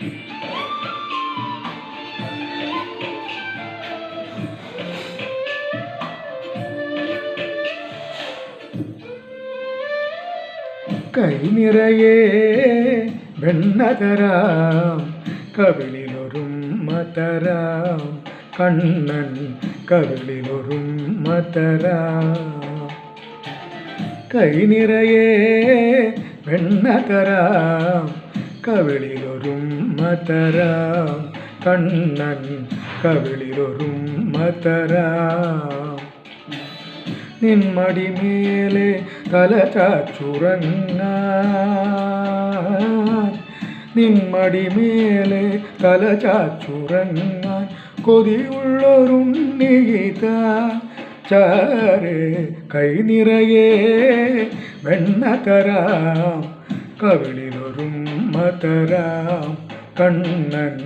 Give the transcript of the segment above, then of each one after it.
കൈ നിറയെ വെണ്ണ തരാം കവിളിലൊരുമ്മ തരാം കണ്ണൻ കവിളിലൊരുമ്മ തരാം കൈ നിറയെ വെണ്ണ മതരാം. കണ്ണൻ കവിളിലൊരും മതരാം. നിന്മടി മേലെ തല ചാച്ചുറങ്ങ നിന്മടി മേലെ തല ചാച്ചുറങ്ങാൻ. കൊതിയുള്ളൊരുണ്ണീത ചാരേ കൈ നിറയെ വെണ്ണ തരാം. കവിളിലൊരുമ്മ തരാം കണ്ണൻ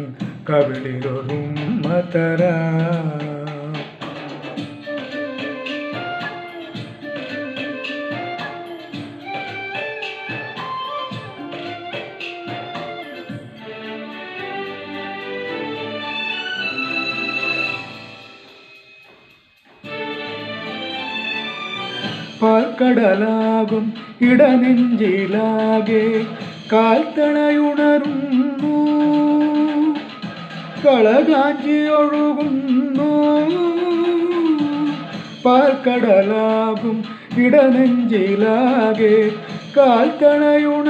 കവിളിലൊരുമ്മ മതരാ പാൽക്കടലാകും ഇടനെഞ്ചിലാകെ കാൽത്തണയുണരുന്നു. കളകാഞ്ചി ഒഴുകുന്നു. പാൽക്കടലാകും ഇടനെഞ്ചിലാകെ കാൽത്തണയുണരുന്നു.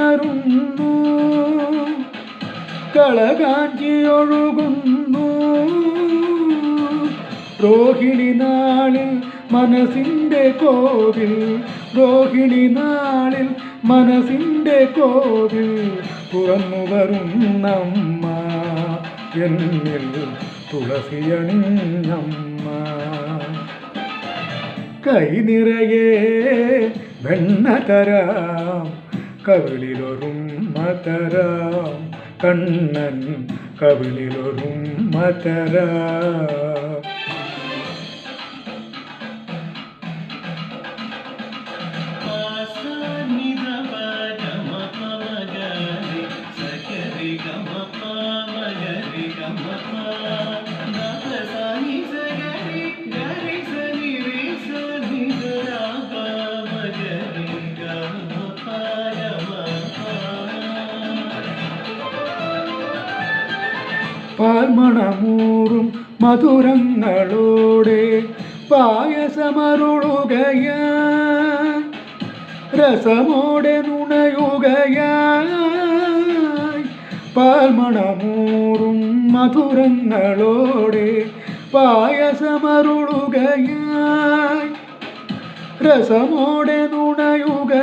കളകാഞ്ചി ഒഴുകുന്നു. രോഹിണി നാളിൽ മനസ്സിന്റെ കോവിൽ രോഹിണി നാളിൽ മനസ്സിന്റെ കോവിൽ തുറന്നു വരുന്നമ്മ എന്നിൽ തുളസിയണിഞ്ഞമ്മ കൈ നിറയെ വെണ്ണ തരാം കവിളിലൊരും മതരാം കണ്ണൻ കവിളിലൊരും തരാം പാൽമണമൂറും മധുരങ്ങളോടെ പായസമരുളുകയ. രസമോടെ നുണയുകയായി പാൽമണമൂറും മധുരങ്ങളോടെ പായസമരുളുകയായി. രസമോടെ നുണയുകയായി.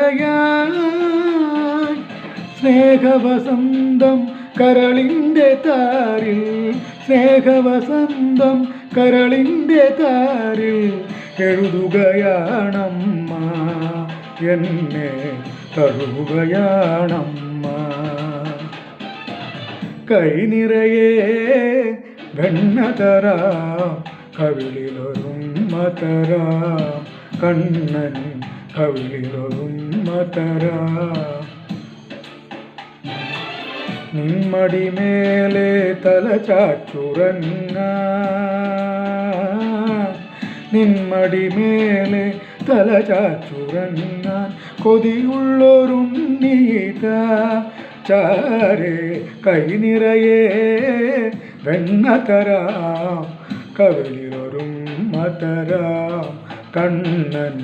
സ്നേഹവസന്തം കരളിന്റെ താരിൽ. സ്നേഹവസന്തം കരളിന്റെ താരിൽ. എഴുതുകയാണമ്മ എന്നെ തഴുകുകയാണമ്മ. കൈ നിറയെ വെണ്ണതറ കവിളിലൊരും മതറ. തരാം കണ്ണൻ കവിളിലൊരുമ്മ തരാം നിമ്മടി മേലെ തല ചാച്ചുറങ്ങ നിമ്മടി മേലെ തല ചാച്ചുറങ്ങാൻ കൊതിയുള്ളൊരുണ്ണീത ചാരെ കൈ നിറയെ വെണ്ണ തരാം കവിളിലൊരുമ്മ തരാം കണ്ണൻ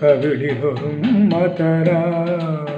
കവിളിലൊരുമ്മ തരാം